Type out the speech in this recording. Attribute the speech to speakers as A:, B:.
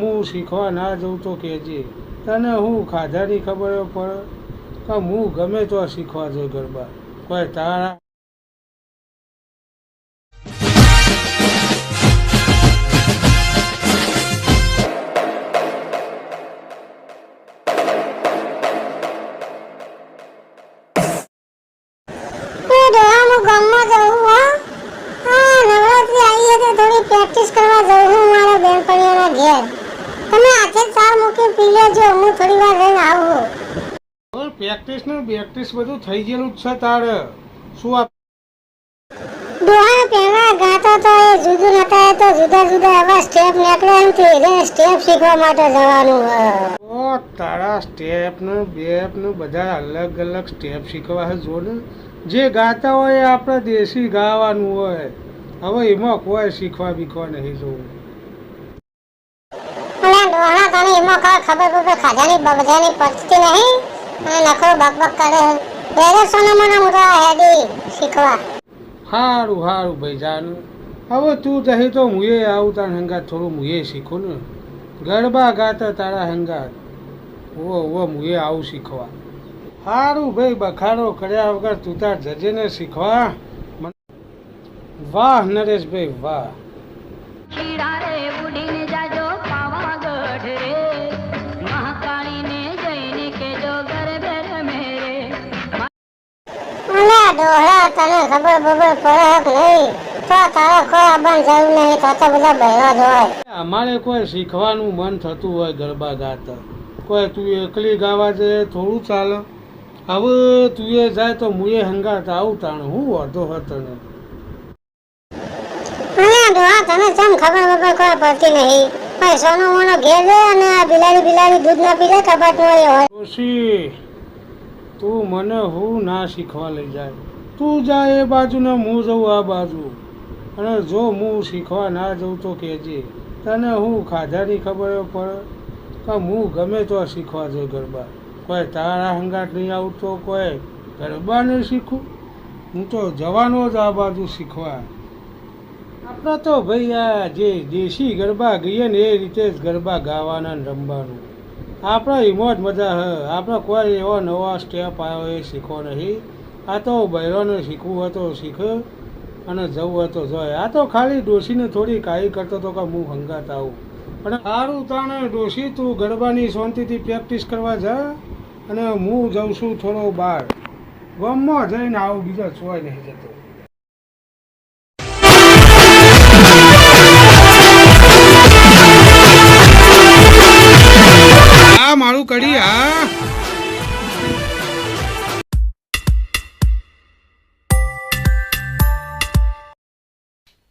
A: હું શીખવા ના જઉં તો કહેજે. તને હું ખાધાની ખબર પડે? કે હું ગમે તો શીખવા જઈ ગરબા. કોઈ તારા
B: લેજો હું થોડી વાર રહીને આવું
A: હવે પ્રેક્ટિસ ને પ્રેક્ટિસ બધું થઈ ગયેલું જ છે તારે. શું આ
B: દોહા પહેલા ગાતો તો એ જુદું નતા તો જુદા જુદા એવા સ્ટેપ નીકળે એમ થી એને સ્ટેપ શીખવા માટે જવાનું.
A: ઓ તારા સ્ટેપ ને બેપ ને બધા અલગ અલગ સ્ટેપ શીખવા છે જો ને. જે ગાતા હોય એ આપણે દેશી ગાવાનું હોય. હવે એમાં કોઈ શીખવા બીખવા નહીં જોવું.
B: એમાં કાંઈ ખબર બબર ખાધાની બધાની પડતી નહીં. અને નખરો બક બક કરે બેરે સોના મને મોટા હેડી શીખવા.
A: હારું હારું ભાઈ જાનું હવે તું કહે તો મુએ આવું તાર હંગા થોડું મુએ શીખું ને. ગરબા ગાતા તારા હંગા ઓ ઓ મુએ આવું શીખવા. સારું ભાઈ બખાડો કર્યા વગર તું તાર જજે ને શીખવા વાહ નરેશભાઈ વાહ.
B: અલા તને ખબર બબર પડે કે નહીં તો તારે કોઈ આબાન જરૂર નહીં તો બધા બહેરા જ હોય
A: અમારે કોઈ શીખવાનું મન થતું હોય ગરબા ગાતા. કોઈ તું એકલી ગાવા છે થોડું ચાલે. હવે તું એ જાય તો મુએ હંગાત આવું તાણ હું વાંધો હતો તને
B: તને ચમ ખબર બબર કોઈ પડતી નહીં? પણ સોનો મોનો ઘેર લે અને આ બિલાડી બિલાડી દૂધ ના પીલે કબાટમાં એ હોય
A: તું મને હું ના શીખવા લઈ જાય? તું જા એ બાજુ ને હું જઉં આ બાજુ. અને જો હું શીખવા ના જઉં તો કહેજે તને હું ખાધાની ખબર પડે? કે હું ગમે તો શીખવા જઈ ગરબા. કોઈ તારા હંગાટ નહીં આવતો, કોઈ ગરબા નહીં શીખું. હું તો જવાનો જ આ બાજુ શીખવા. આપણે તો ભાઈ આ જે દેશી ગરબા ગઈએ ને એ રીતે જ ગરબા ગાવાના ને રમવાનું. આપણે એમાં જ મજા હ. આપણે કોઈ એવો નવા સ્ટેપ આવ્યો એ શીખો નહીં. આ તો બહેરોને શીખવું હોય તો શીખે, અને જવું હોય તો જાય. આ તો ખાલી ડોશીને થોડી કાઈ કરતો તો કે હું હંગાત આવું. અને સારું તાણે ડોશી, તું ગરબાની શાંતિથી પ્રેક્ટિસ કરવા જા, અને હું જઉં છું થોડો બહાર ગામમાં જઈને આવું, બીજા ચોય નહીં જતો.